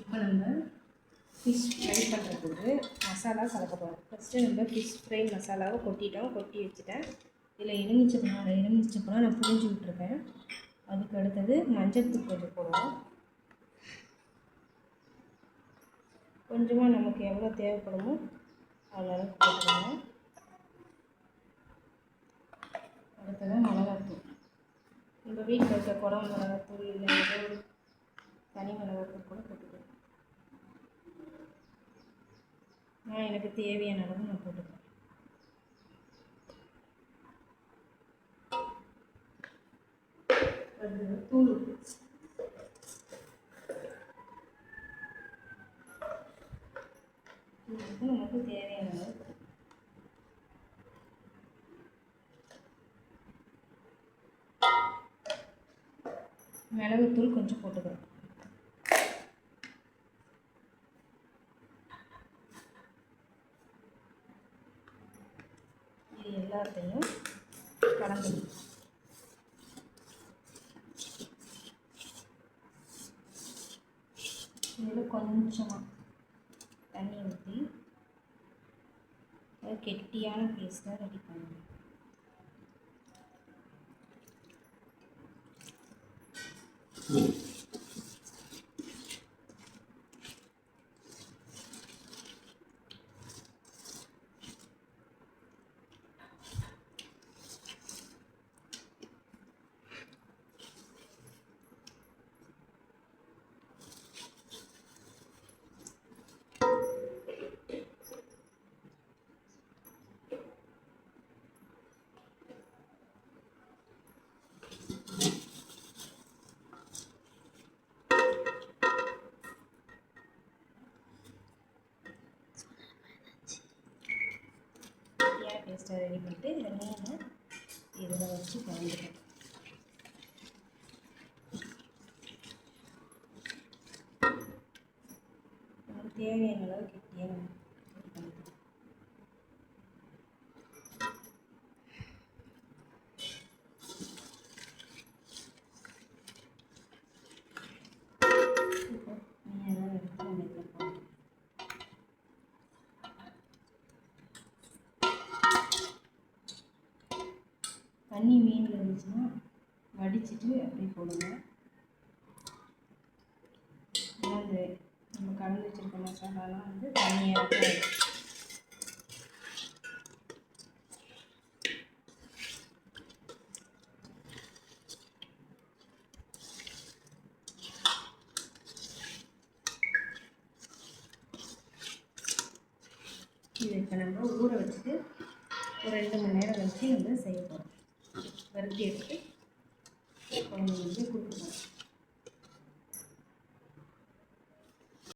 இப்போ நம்ம fish fry பண்ணுறதுக்கு மசாலா கலக்க போகிறோம் ஃபஸ்ட்டு நம்ம ஃபிஷ் ஃப்ரை மசாலாவை கொட்டிட்டோம். கொட்டி வச்சுட்டேன். இதில் எலுமிச்சப்பழம் எலுமிச்சப்பழம் நான் புரிஞ்சு விட்ருக்கேன் அதுக்கு அடுத்தது மஞ்சத்தூள் கொஞ்சம் போடுவோம். கொஞ்சமாக நமக்கு எவ்வளோ தேவைப்படுமோ அவ்வளோ போட்டுக்கோங்க. அடுத்தது மிளகாத்தூள். நம்ம வீட்டில் இருக்க குடம் மிளகாத்தூள் இல்லை ஏதோ தனி மிளகாத்தூள் கூட போட்டுக்கணும் நான் எனக்கு தேவையான அளவு நான் போட்டுக்கிறேன். தூள் வந்து நமக்கு தேவையான அளவு. மிளகுத்தூள் கொஞ்சம் போட்டுக்கிறோம். இது எல்லாத்தையும் கலந்து இதில் கொஞ்சமாக தண்ணி ஊற்றி ஒரு கெட்டியான பேஸ்ட்டாக ரெடி பண்ணணும். கெட்டியான பேஸ்ட்டாக ரெடி பண்ணிட்டு இதை மீனை இதில் வச்சு கலந்துக்கணும் தேவையான அளவு கெட்டியாக இருந்துச்சுன்னா வடிச்சிட்டு அப்படியே போடுங்க. அது நம்ம கலந்து வச்சுருக்க மசாலாலாம் வந்து தண்ணியாக இருக்கும் இதை இப்போ நம்ம ஊற வச்சுட்டு ஒரு ரெண்டு மணி நேரம் வச்சு நம்ம செய்ய போகிறோம் வறுத்தி எடுத்து. குழந்தைங்களுக்கு கொடுக்க